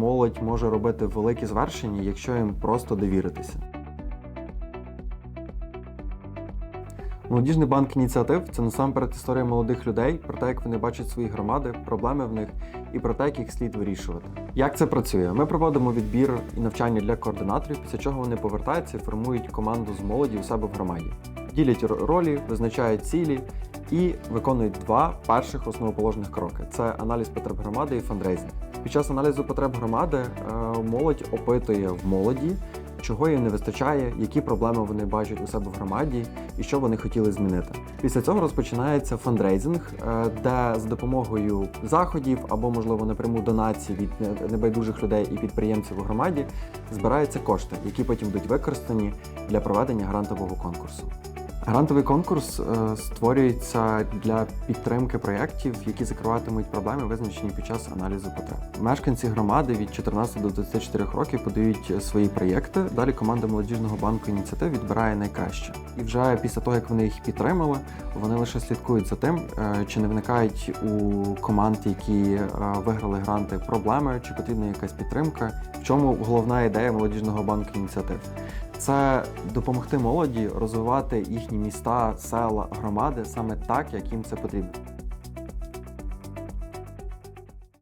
Молодь може робити великі звершення, якщо їм просто довіритися. Молодіжний банк ініціатив це насамперед історія молодих людей про те, як вони бачать свої громади, проблеми в них і про те, як їх слід вирішувати. Як це працює? Ми проводимо відбір і навчання для координаторів, після чого вони повертаються і формують команду з молоді у себе в громаді. Ділять ролі, визначають цілі і виконують два перших основоположних кроки: це аналіз потреб громади і фандрейзинг. Під час аналізу потреб громади е, молодь опитує в молоді, чого їм не вистачає, які проблеми вони бачать у себе в громаді і що вони хотіли змінити. Після цього розпочинається фандрейзинг, е, де з допомогою заходів або, можливо, напряму донацій від небайдужих людей і підприємців у громаді збираються кошти, які потім будуть використані для проведення грантового конкурсу. Грантовий конкурс е, створюється для підтримки проєктів, які закриватимуть проблеми, визначені під час аналізу потреб. Мешканці громади від 14 до 24 років подають е, свої проєкти. Далі команда молодіжного банку ініціатив відбирає найкраще. І вже після того, як вони їх підтримали, вони лише слідкують за тим, е, чи не виникають у команд, які виграли гранти, проблеми, чи потрібна якась підтримка. В чому головна ідея молодіжного банку ініціатив? Це допомогти молоді розвивати їхні міста, села, громади саме так, як їм це потрібно.